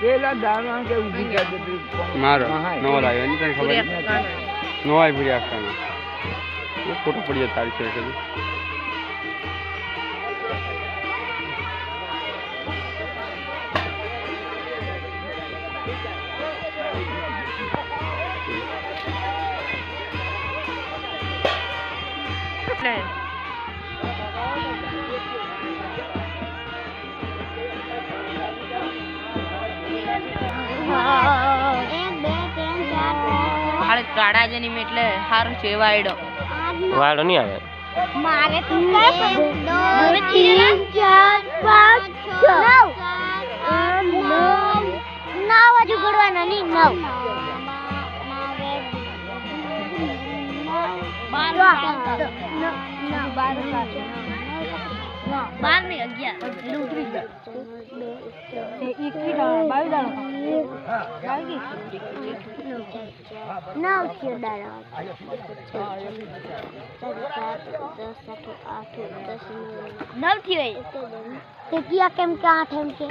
પેલા દાણા કે ઊભી કરી દે પેલું મારો. નો લાવ્યો. એની તને ખબર. નો આવી પૂરી આપવાનો. એ ખોટો પડી જાય તારી છે એટલે એટલે કાળા જની મેં એટલે સારું છે વાયડો વાયડો નહીં આવે. મારે તો નવ ગણવાના નહીં નવ. બાર ને અગિયાર. નવ છે દાડા નવ થયો તે કિયા કેમ કે આઠ એમ કે